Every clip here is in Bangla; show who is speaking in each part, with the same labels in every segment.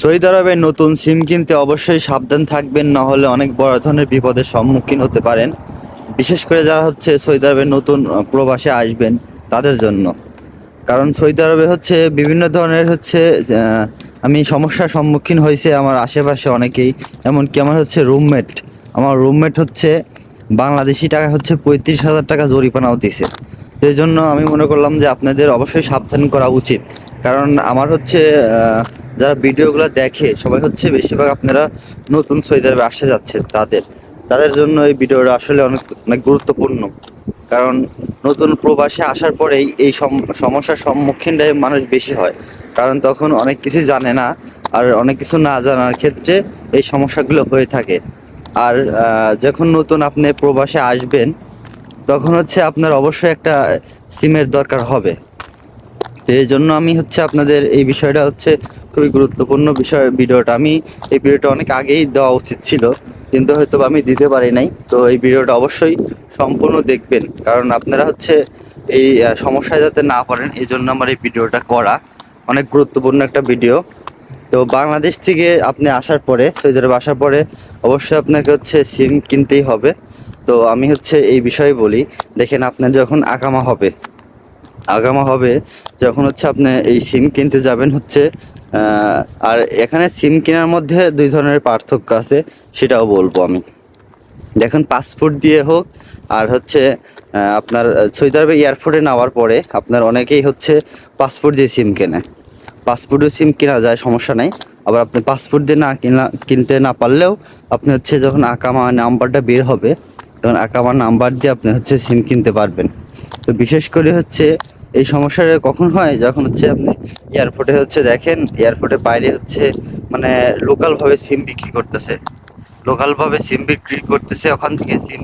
Speaker 1: সৌদি আরবে নতুন সিম কিনতে অবশ্যই সাবধান থাকবেন, না হলে অনেক বড় ধরনের বিপদের সম্মুখীন হতে পারেন। বিশেষ করে যারা হচ্ছে সৌদি আরবে নতুন প্রবাসে আসবেন তাদের জন্য। কারণ সৌদি আরবে হচ্ছে বিভিন্ন ধরনের হচ্ছে আমি সমস্যার সম্মুখীন হয়েছে আমার আশেপাশে অনেকেই। এমনকি আমার হচ্ছে রুমমেট আমার রুমমেট হচ্ছে বাংলাদেশি টাকা হচ্ছে পঁয়ত্রিশ হাজার টাকা জরিমানাও দিছে। এই জন্য আমি মনে করলাম যে আপনাদের অবশ্যই সাবধান করা উচিত। কারণ আমার হচ্ছে যারা ভিডিওগুলো দেখে, সবাই হচ্ছে বেশিরভাগ আপনারা নতুন সৌদি আরবে আসতে যাচ্ছেন, তাদের। তাদের জন্য এই ভিডিওটা আসলে অনেক অনেক গুরুত্বপূর্ণ। কারণ নতুন প্রবাসে আসার পরেই এই সম- সমস্যার সম্মুখীনটাই মানুষ বেশি হয়। কারণ তখন অনেক কিছু জানে না, আর অনেক কিছু না জানার ক্ষেত্রে এই সমস্যাগুলো হয়ে থাকে। আর যখন নতুন আপনি প্রবাসে আসবেন, তখন হচ্ছে আপনার অবশ্যই একটা সিমের দরকার হবে। তো এই জন্য আমি হচ্ছে আপনাদের এই বিষয়টা হচ্ছে খুবই গুরুত্বপূর্ণ বিষয় ভিডিওটা। আমি এই ভিডিওটা অনেক আগেই দেওয়া উচিত ছিল, কিন্তু হয়তো আমি দিতে পারি নাই। তো এই ভিডিওটা অবশ্যই সম্পূর্ণ দেখবেন, কারণ আপনারা হচ্ছে এই সমস্যায় যাতে না পড়েন, এই জন্য আমার এই ভিডিওটা করা অনেক গুরুত্বপূর্ণ একটা ভিডিও। তো বাংলাদেশ থেকে আপনি আসার পরে, সৌদি আরব আসার পরে অবশ্যই আপনাকে হচ্ছে সিম কিনতেই হবে। তো আমি হচ্ছে এই বিষয়ে বলি, দেখেন আপনার যখন আকামা হবে আগামা হবে, যখন হচ্ছে আপনি এই সিম কিনতে যাবেন হচ্ছে আর এখানে সিম কেনার মধ্যে দুই ধরনের পার্থক্য আছে, সেটাও বলব আমি। দেখুন পাসপোর্ট দিয়ে হোক, আর হচ্ছে আপনার সৌদি এয়ারপোর্টে নেওয়ার পরে আপনার অনেকেই হচ্ছে পাসপোর্ট দিয়ে সিম কেনে। পাসপোর্টে সিম কেনা যায়, সমস্যা নাই। আবার আপনি পাসপোর্ট দিয়ে না কিনা, কিনতে না পারলেও আপনি হচ্ছে যখন আকামা নাম্বারটা বের হবে, তখন আকামা নাম্বার দিয়ে আপনি হচ্ছে সিম কিনতে পারবেন। তো বিশেষ করে হচ্ছে এই সমস্যাটা কখন হয়? যখন হচ্ছে আপনি এয়ারপোর্টে হচ্ছে দেখেন এয়ারপোর্টে বাইরে হচ্ছে মানে লোকালভাবে সিম বিক্রি করতেছে। লোকালভাবে সিম বিক্রি করতেছে, ওখান থেকে সিম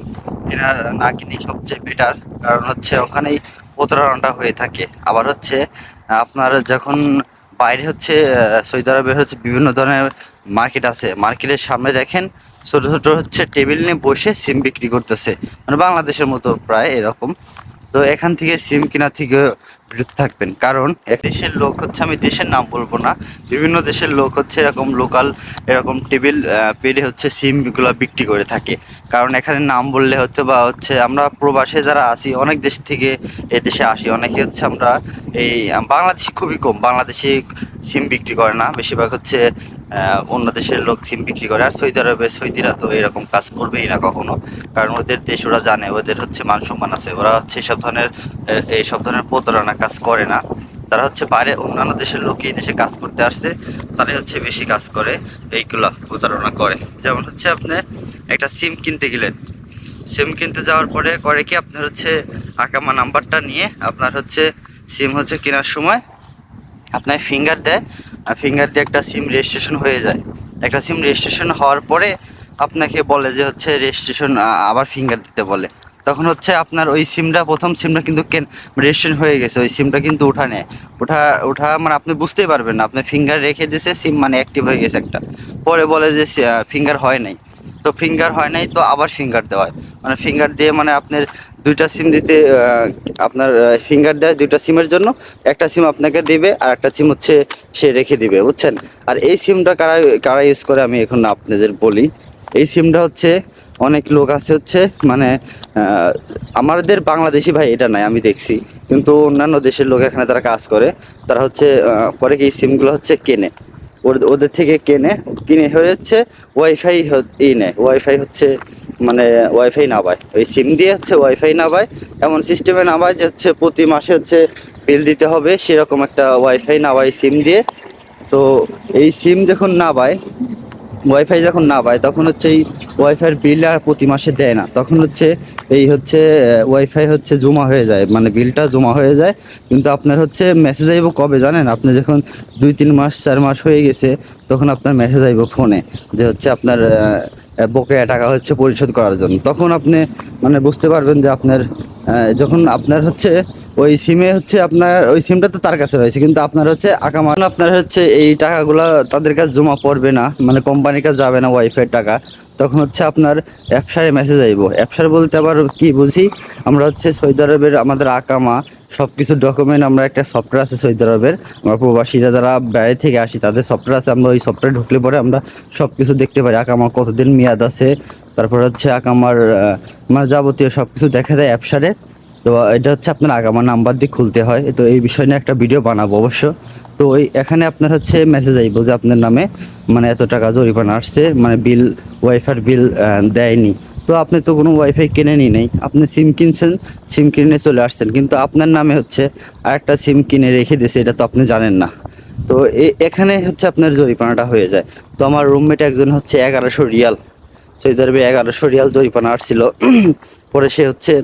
Speaker 1: কেনা না কিনে সবচেয়ে বেটার কারণ হচ্ছে ওখানেই প্রতারণাটা হয়ে থাকে। আবার হচ্ছে আপনার যখন বাইরে হচ্ছে সৌদি আরবের হচ্ছে বিভিন্ন ধরনের মার্কেট আছে। মার্কেটের সামনে দেখেন, ছোটো ছোটো হচ্ছে টেবিল নিয়ে বসে সিম বিক্রি করতেছে। মানে বাংলাদেশের মতো প্রায় এরকম। তো এখান থেকে সিম কেনা থেকে বিরত থাকবেন। কারণ এক দেশের লোক হচ্ছে, আমি দেশের নাম বলব না, বিভিন্ন দেশের লোক হচ্ছে এরকম লোকাল এরকম টেবিল পেডে হচ্ছে সিমগুলো বিক্রি করে থাকে। কারণ এখানে নাম বললে হচ্ছে বা হচ্ছে আমরা প্রবাসে যারা আসি অনেক দেশ থেকে এ দেশে আসি, অনেকে হচ্ছে আমরা এই, বাংলাদেশি খুবই কম, বাংলাদেশি সিম বিক্রি করে না, বেশিরভাগ হচ্ছে অন্য দেশের লোক সিম বিক্রি করে। আর সৌদি আরবে সৌদিরা তো এরকম কাজ করবেই না কখনো। কারণ ওদের দেশ ওরা জানে, ওদের হচ্ছে মান সম্মান আছে। ওরা হচ্ছে এসব ধরনের এইসব ধরনের প্রতারণা কাজ করে না। তারা হচ্ছে বাইরে অন্যান্য দেশের লোক এই দেশে কাজ করতে আসছে, তারাই হচ্ছে বেশি কাজ করে, এইগুলা প্রতারণা করে। যেমন হচ্ছে আপনি একটা সিম কিনতে গেলেন। সিম কিনতে যাওয়ার পরে করে কি আপনার হচ্ছে আকামা নাম্বারটা নিয়ে আপনার হচ্ছে সিম হচ্ছে কেনার সময় আপনার ফিঙ্গার দেয় ফিঙ্গার দিয়ে একটা সিম রেজিস্ট্রেশন হয়ে যায়। একটা সিম রেজিস্ট্রেশন হওয়ার পরে আপনাকে বলে যে হচ্ছে রেজিস্ট্রেশন আবার ফিঙ্গার দিতে বলে। তখন হচ্ছে আপনার ওই সিমটা প্রথম সিমটা কিন্তু কেন রেজিস্ট্রেশন হয়ে গেছে। ওই সিমটা কিন্তু উঠা নেয়। উঠা উঠা মানে আপনি বুঝতেই পারবেন না। আপনি ফিঙ্গার রেখে দিয়েছে সিম মানে অ্যাক্টিভ হয়ে গেছে একটা। পরে বলে যে ফিঙ্গার হয় নাই। তো ফিঙ্গার হয় নাই, তো আবার ফিঙ্গার দেওয়া হয়। মানে ফিঙ্গার দিয়ে মানে আপনার দুইটা সিম দিতে আপনার ফিঙ্গার দেয় দুইটা সিমের জন্য। একটা সিম আপনাকে দিবে আর একটা সিম হচ্ছে সে রেখে দিবে, বুঝছেন? আর এই সিমটা কারা কারা ইউজ করে আমি এখন আপনাদের বলি। এই সিমটা হচ্ছে, অনেক লোক আছে হচ্ছে মানে আমাদের বাংলাদেশি ভাই এটা নাই, আমি দেখছি। কিন্তু অন্যান্য দেশের লোক এখানে তারা কাজ করে, তারা হচ্ছে পরে কি সিমগুলো হচ্ছে কেনে। ওদের থেকে কেনে, কিনে হচ্ছে ওয়াইফাই ই নেয়। ওয়াইফাই হচ্ছে মানে ওয়াইফাই নাবায় ওই সিম দিয়ে হচ্ছে ওয়াইফাই নাবায় এমন সিস্টেমে নাবায় যে হচ্ছে প্রতি মাসে হচ্ছে বিল দিতে হবে। সেরকম একটা ওয়াইফাই নাবায় সিম দিয়ে। তো এই সিম যখন নাবায় ওয়াইফাই যখন না পায়, তখন হচ্ছে এই ওয়াইফাইয়ের বিল আর প্রতি মাসে দেয় না। তখন হচ্ছে এই হচ্ছে ওয়াইফাই হচ্ছে জমা হয়ে যায় মানে বিলটা জমা হয়ে যায়। কিন্তু আপনার হচ্ছে মেসেজ আইব কবে জানেন? আপনি যখন দুই, তিন মাস, চার মাস হয়ে গেছে, তখন আপনার মেসেজ আইব ফোনে যে হচ্ছে আপনার বকেয়া টাকা হচ্ছে পরিশোধ করার জন্য। তখন আপনি মানে বুঝতে পারবেন যে আপনার যখন আপনার হচ্ছে ওই সিমে হচ্ছে আপনার, ওই সিমটা তো তার কাছে রয়েছে, কিন্তু আপনার হচ্ছে আকামান আপনার হচ্ছে এই টাকাগুলো তাদের কাছে জমা পড়বে না মানে কোম্পানির কাছে যাবে না ওয়াইফাই টাকা, তখন হচ্ছে আপনার অ্যাপসারে মেসেজ আইব। অ্যাপসার বলতে আবার কি বুঝি, আমরা হচ্ছে সৌদি আরবের আমাদের আকামা সব কিছু ডকুমেন্ট আমরা একটা সফটওয়্যার আছে সৌদি আরবের, আমরা প্রবাসীরা যারা বাইরে থেকে আসি, তাদের সফটওয়্যার আছে, আমরা ওই সফটওয়্যার ঢুকলে পরে আমরা সব কিছু দেখতে পারি, আকামার কতদিন মেয়াদ আছে, তারপর হচ্ছে আকামার মানে যাবতীয় সব কিছু দেখা যায় অ্যাপসারে তো এটা হচ্ছে আপনার আগামার নাম্বার দিয়ে খুলতে হয়। তো এই বিষয় নিয়ে একটা ভিডিও বানাবো অবশ্য। তো ওই এখানে আপনার হচ্ছে মেসেজ আইব যে আপনার নামে মানে এত টাকা জরিমানা আসছে মানে বিল ওয়াইফাই বিল দেয়নি। তো আপনি তো কোনো ওয়াইফাই কিনে কিনেনি নেই। আপনি সিম কিনছেন সিম কিনে চলে আসছেন। কিন্তু আপনার নামে হচ্ছে আরেকটা সিম কিনে রেখে দিয়েছে, এটা তো আপনি জানেন না। তো এখানে হচ্ছে আপনার জরিমানাটা হয়ে যায়। তো আমার রুমমেট একজন হচ্ছে এগারোশো রিয়াল। সৌদি আরবে এগারোশো রিয়াল জরিমানা আসছিল। পরে সে হচ্ছে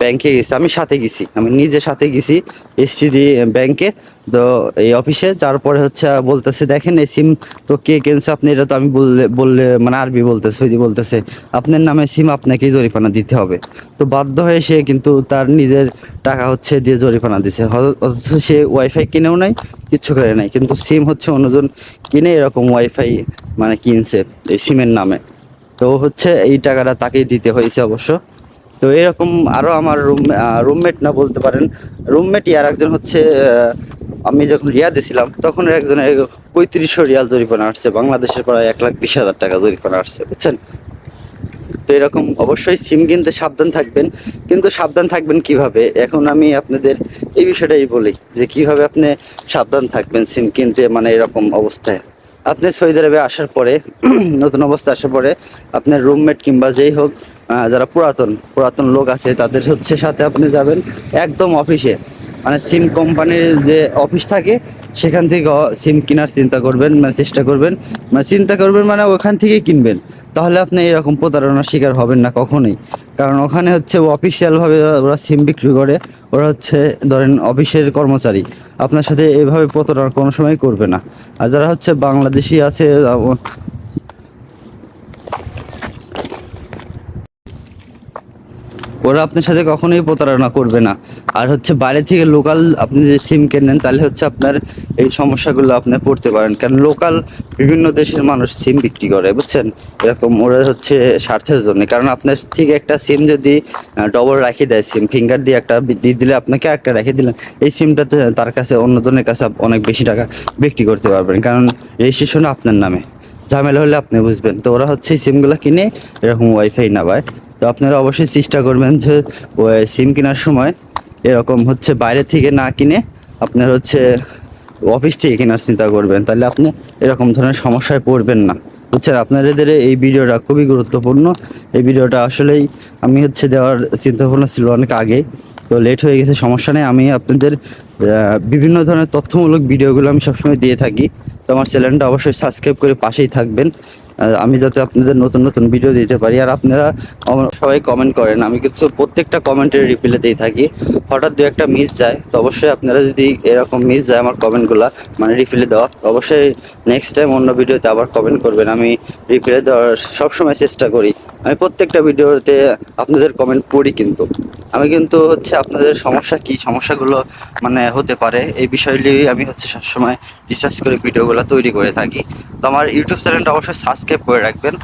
Speaker 1: ব্যাংকে গেছে। আমি সাথে গেছি। আমি নিজে সাথে গেছি এসটিডি ব্যাংকে। তো এই অফিসে যার পরে হচ্ছে বলতেছে, দেখেন এই সিম তো কে কিনছে আপনি? এটা তো আমি বললে বললে মানে আরবি বলতেছে, সৌদি বলতেছে। আপনার নামে সিম আপনাকেই জরিমানা দিতে হবে। তো বাধ্য হয়ে সে কিন্তু তার নিজের টাকা হচ্ছে দিয়ে জরিমানা দিছে। অথচ সে ওয়াইফাই কিনেও নাই, কিচ্ছু করে নাই। কিন্তু সিম হচ্ছে অন্যজন কিনে এরকম ওয়াইফাই মানে কিনছে এই সিমের নামে। তো হচ্ছে এই টাকাটা তাকেই দিতে হয়েছে অবশ্য। তো এরকম আরও আমার রুম রুমমেট না বলতে পারেন রুমমেটই আর একজন হচ্ছে আমি যখন রিয়াদে ছিলাম তখন একজনের পঁয়ত্রিশশো রিয়াল জরিমানা আসছে, বাংলাদেশের প্রায় এক লাখ বিশ হাজার টাকা জরিমানা আসছে, বুঝছেন? তো এরকম অবশ্যই সিম কিনতে সাবধান থাকবেন, কিন্তু সাবধান থাকবেন কীভাবে? এখন আমি আপনাদের এই বিষয়টাই বলি, যে কীভাবে আপনি সাবধান থাকবেন সিম কিনতে মানে এরকম অবস্থায়। আপনি সৌদি আরবে আসার পরে, নতুন অবস্থা আসার পরে আপনার রুমমেট কিংবা যেই হোক যারা পুরাতন পুরাতন লোক আছে, তাদের হচ্ছে সাথে আপনি যাবেন একদম অফিসে মানে সিম কোম্পানির যে অফিস থাকে সেখান থেকে সিম কেনার চিন্তা করবেন মানে চেষ্টা করবেন। মানে চিন্তা করবেন মানে ওখান থেকেই কিনবেন। তাহলে আপনি এরকম প্রতারণার শিকার হবেন না কখনোই। কারণ ওখানে হচ্ছে অফিসিয়ালভাবে ওরা সিম বিক্রি করে, ওরা হচ্ছে ধরেন অফিসের কর্মচারী। আপনার সাথে এভাবে প্রতারণা কোনো সময় করবে না। আর যারা হচ্ছে বাংলাদেশি আছে ওরা আপনার সাথে কখনোই প্রতারণা করবে না। আর হচ্ছে বাইরে থেকে লোকাল আপনি যে সিম কেনেন, তাহলে হচ্ছে আপনার এই সমস্যাগুলো আপনি পড়তে পারেন। কারণ লোকাল বিভিন্ন দেশের মানুষ সিম বিক্রি করে, বুঝছেন? এরকম ওরা হচ্ছে স্বার্থের জন্য। কারণ আপনার ঠিক একটা সিম যদি ডবল রাখি দেয় সিম ফিঙ্গার দিয়ে একটা দিয়ে দিলে আপনাকে একটা রেখে দিলেন এই সিমটা তার কাছে অন্যজনের কাছে অনেক বেশি টাকা বিক্রি করতে পারবেন। কারণ রেজিস্ট্রেশন আপনার নামে। ঝামেলা হলে আপনি বুঝবেন। তো ওরা হচ্ছে এই সিমগুলো কিনে এরকম ওয়াইফাই নামায়। তো আপনারা অবশ্যই চেষ্টা করবেন যে সিম কেনার সময় এরকম হচ্ছে বাইরে থেকে না কিনে আপনার হচ্ছে অফিস থেকে কেনার চিন্তা করবেন। তাহলে আপনি এরকম ধরনের সমস্যায় পড়বেন না। বুঝছেন? আপনাদের এই ভিডিওটা খুবই গুরুত্বপূর্ণ। এই ভিডিওটা আসলেই আমি হচ্ছে দেওয়ার চিন্তা ভাবনা ছিল অনেক আগে। তো লেট হয়ে গেছে, সমস্যা নেই। আমি আপনাদের বিভিন্ন ধরনের তথ্যমূলক ভিডিওগুলো আমি সবসময় দিয়ে থাকি। তো আমার চ্যানেলটা অবশ্যই সাবস্ক্রাইব করে পাশেই থাকবেন। আমি যাতে আপনাদের নতুন নতুন ভিডিও দিতে পারি। আর আপনারা সবাই কমেন্ট করেন। আমি কিন্তু প্রত্যেকটা কমেন্টের রিপ্লাই দিয়ে থাকি। হঠাৎ দু একটা মিস যায়, তো অবশ্যই আপনারা যদি এরকম মিস যায় আমার কমেন্টগুলো মানে রিপ্লাই দেওয়া অবশ্যই নেক্সট টাইম অন্য ভিডিওতে আবার কমেন্ট করবেন। আমি রিপ্লাই দেওয়ার সবসময় চেষ্টা করি। আমি প্রত্যেকটা ভিডিওতে আপনাদের কমেন্ট পড়ি কিন্তু। আমি কিন্তু হচ্ছে আপনাদের সমস্যা কি, সমস্যাগুলো মানে হতে পারে, এই বিষয়গুলি আমি হচ্ছে সবসময় রিসার্চ করে ভিডিওগুলো তৈরি করে থাকি। তো আমার ইউটিউব চ্যানেলটা অবশ্যই সাবস্ক্রাইব করে রাখবেন,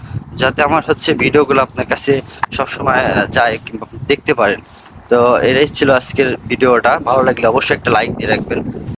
Speaker 1: যাতে আমার হচ্ছে ভিডিওগুলো আপনার কাছে সবসময় যায় কিংবা দেখতে পারেন। তো এটাই ছিল আজকের ভিডিওটা, ভালো লাগলে অবশ্যই একটা লাইক দিয়ে রাখবেন।